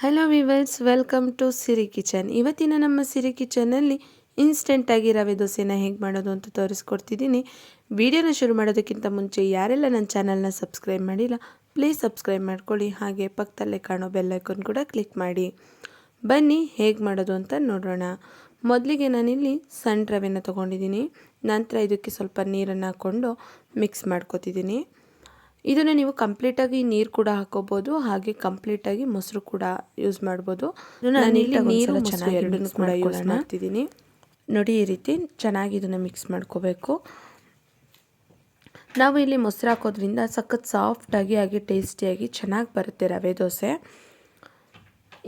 Hello viewers welcome to Siri kitchen ಇವತ್ತಿನ ನಮ್ಮ ಸಿರಿ ಕಿಚನಲ್ಲಿ ಇನ್ಸ್ಟೆಂಟಾಗಿ ರವೆ ದೋಸೆನ ಹೇಗೆ ಮಾಡೋದು ಅಂತ ತೋರಿಸ್ಕೊಡ್ತಿದ್ದೀನಿ. ವಿಡಿಯೋನ ಶುರು ಮಾಡೋದಕ್ಕಿಂತ ಮುಂಚೆ ಯಾರೆಲ್ಲ ನನ್ನ ಚಾನಲ್ನ ಸಬ್ಸ್ಕ್ರೈಬ್ ಮಾಡಿಲ್ಲ ಪ್ಲೀಸ್ ಸಬ್ಸ್ಕ್ರೈಬ್ ಮಾಡ್ಕೊಳ್ಳಿ. ಹಾಗೆ ಪಕ್ಕದಲ್ಲೇ ಕಾಣೋ ಬೆಲ್ಲೈಕನ್ ಕೂಡ ಕ್ಲಿಕ್ ಮಾಡಿ. ಬನ್ನಿ, ಹೇಗೆ ಮಾಡೋದು ಅಂತ ನೋಡೋಣ. ಮೊದಲಿಗೆ ನಾನಿಲ್ಲಿ ಸಣ್ಣ ರವೆನ ತೊಗೊಂಡಿದ್ದೀನಿ. ನಂತರ ಇದಕ್ಕೆ ಸ್ವಲ್ಪ ನೀರನ್ನು ಹಾಕ್ಕೊಂಡು ಮಿಕ್ಸ್ ಮಾಡ್ಕೊತಿದ್ದೀನಿ. ಇದನ್ನು ನೀವು ಕಂಪ್ಲೀಟಾಗಿ ನೀರು ಕೂಡ ಹಾಕೋಬೋದು ಹಾಗೆ ಕಂಪ್ಲೀಟಾಗಿ ಮೊಸರು ಕೂಡ ಯೂಸ್ ಮಾಡ್ಬೋದು. ನಾನಿಲ್ಲಿ ನೀರು ಚೆನ್ನಾಗಿ ಎರಡನ್ನೂ ಕೂಡ ಯೂಸ್ ಮಾಡ್ತಿದ್ದೀನಿ. ನೋಡಿ ಈ ರೀತಿ ಚೆನ್ನಾಗಿ ಇದನ್ನು ಮಿಕ್ಸ್ ಮಾಡ್ಕೋಬೇಕು. ನಾವು ಇಲ್ಲಿ ಮೊಸರು ಹಾಕೋದ್ರಿಂದ ಸಖತ್ ಸಾಫ್ಟಾಗಿ ಹಾಗೆ ಟೇಸ್ಟಿಯಾಗಿ ಚೆನ್ನಾಗಿ ಬರುತ್ತೆ ರವೆ ದೋಸೆ.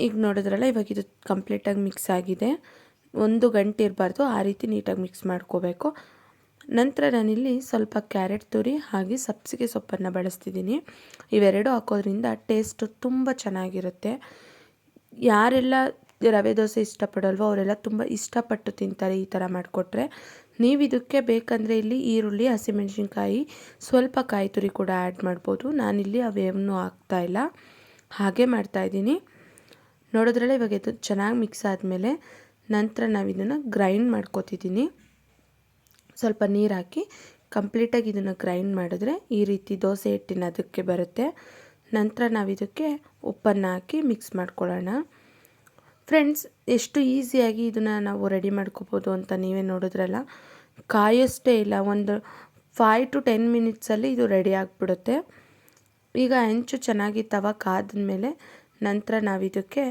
ಈಗ ನೋಡಿದ್ರಲ್ಲ ಇವಾಗ ಇದು ಕಂಪ್ಲೀಟಾಗಿ ಮಿಕ್ಸ್ ಆಗಿದೆ. ಒಂದು ಗಂಟೆ ಇರಬಾರ್ದು ಆ ರೀತಿ ನೀಟಾಗಿ ಮಿಕ್ಸ್ ಮಾಡ್ಕೋಬೇಕು. ನಂತರ ನಾನಿಲ್ಲಿ ಸ್ವಲ್ಪ ಕ್ಯಾರೆಟ್ ತುರಿ ಹಾಗೆ ಸಬ್ಸಿಗೆ ಸೊಪ್ಪನ್ನು ಬಳಸ್ತಿದ್ದೀನಿ. ಇವೆರಡು ಹಾಕೋದ್ರಿಂದ ಟೇಸ್ಟು ತುಂಬ ಚೆನ್ನಾಗಿರುತ್ತೆ. ಯಾರೆಲ್ಲ ರವೆ ದೋಸೆ ಇಷ್ಟಪಡಲ್ವೋ ಅವರೆಲ್ಲ ತುಂಬ ಇಷ್ಟಪಟ್ಟು ತಿಂತಾರೆ ಈ ಥರ ಮಾಡಿಕೊಟ್ರೆ. ನೀವು ಇದಕ್ಕೆ ಬೇಕಂದರೆ ಇಲ್ಲಿ ಈರುಳ್ಳಿ, ಹಸಿಮೆಣಸಿನ್ಕಾಯಿ, ಸ್ವಲ್ಪ ಕಾಯಿ ತುರಿ ಕೂಡ ಆ್ಯಡ್ ಮಾಡ್ಬೋದು. ನಾನಿಲ್ಲಿ ಅವೇನೂ ಇಲ್ಲ. ಹಾಗೆ ಮಾಡ್ತಾಯಿದ್ದೀನಿ ನೋಡೋದ್ರಲ್ಲೇ ಇವಾಗ ಇದು ಚೆನ್ನಾಗಿ ಮಿಕ್ಸ್ ಆದಮೇಲೆ ನಂತರ ನಾವು ಇದನ್ನು ಗ್ರೈಂಡ್ ಮಾಡ್ಕೋತಿದ್ದೀನಿ. ಸ್ವಲ್ಪ ನೀರು ಹಾಕಿ ಕಂಪ್ಲೀಟಾಗಿ ಇದನ್ನು ಗ್ರೈಂಡ್ ಮಾಡಿದ್ರೆ ಈ ರೀತಿ ದೋಸೆ ಹಿಟ್ಟಿನ ಅದಕ್ಕೆ ಬರುತ್ತೆ. ನಂತರ ನಾವು ಇದಕ್ಕೆ ಉಪ್ಪನ್ನು ಹಾಕಿ ಮಿಕ್ಸ್ ಮಾಡ್ಕೊಳ್ಳೋಣ. ಫ್ರೆಂಡ್ಸ್ ಎಷ್ಟು ಈಸಿಯಾಗಿ ಇದನ್ನು ನಾವು ರೆಡಿ ಮಾಡ್ಕೋಬೋದು ಅಂತ ನೀವೇ ನೋಡಿದ್ರಲ್ಲ? ಕಾಯೋಷ್ಟೇ ಇಲ್ಲ, ಒಂದು ಫೈವ್ ಟು ಟೆನ್ ಮಿನಿಟ್ಸಲ್ಲಿ ಇದು ರೆಡಿ ಆಗಿಬಿಡುತ್ತೆ. ಈಗ ಹೆಂಚು ಚೆನ್ನಾಗಿ ತವ ಕಾದ್ಮೇಲೆ ನಂತರ ನಾವು ಇದಕ್ಕೆ,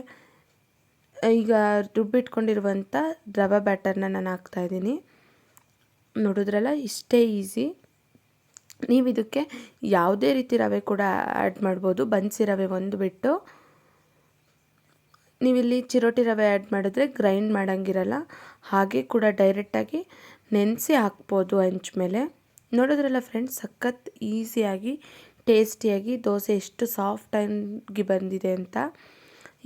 ಈಗ ರುಬ್ಬಿಟ್ಕೊಂಡಿರುವಂಥ ದ್ರವ ಬ್ಯಾಟರ್ನ ನಾನು ಹಾಕ್ತಾಯಿದ್ದೀನಿ ನೋಡಿದ್ರಲ್ಲ, ಇಷ್ಟೇ ಈಸಿ. ನೀವು ಇದಕ್ಕೆ ಯಾವುದೇ ರೀತಿ ರವೆ ಕೂಡ ಆ್ಯಡ್ ಮಾಡ್ಬೋದು. ಬನ್ಸಿ ರವೆ ಒಂದು ಬಿಟ್ಟು. ನೀವಿಲ್ಲಿ ಚಿರೋಟಿ ರವೆ ಆ್ಯಡ್ ಮಾಡಿದ್ರೆ ಗ್ರೈಂಡ್ ಮಾಡೋಂಗಿರಲ್ಲ. ಹಾಗೆ ಕೂಡ ಡೈರೆಕ್ಟಾಗಿ ನೆನೆಸಿ ಹಾಕ್ಬೋದು ಹಂಚ ಮೇಲೆ. ನೋಡಿದ್ರಲ್ಲ ಫ್ರೆಂಡ್ಸ್ ಸಖತ್ ಈಸಿಯಾಗಿ ಟೇಸ್ಟಿಯಾಗಿ ದೋಸೆ ಎಷ್ಟು ಸಾಫ್ಟ್ ಆಗಿ ಬಂದಿದೆ ಅಂತ.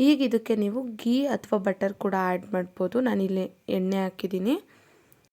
ಈಗ ಇದಕ್ಕೆ ನೀವು ಗೀ ಅಥವಾ ಬಟರ್ ಕೂಡ ಆ್ಯಡ್ ಮಾಡ್ಬೋದು. ನಾನಿಲ್ಲಿ ಎಣ್ಣೆ ಹಾಕಿದ್ದೀನಿ.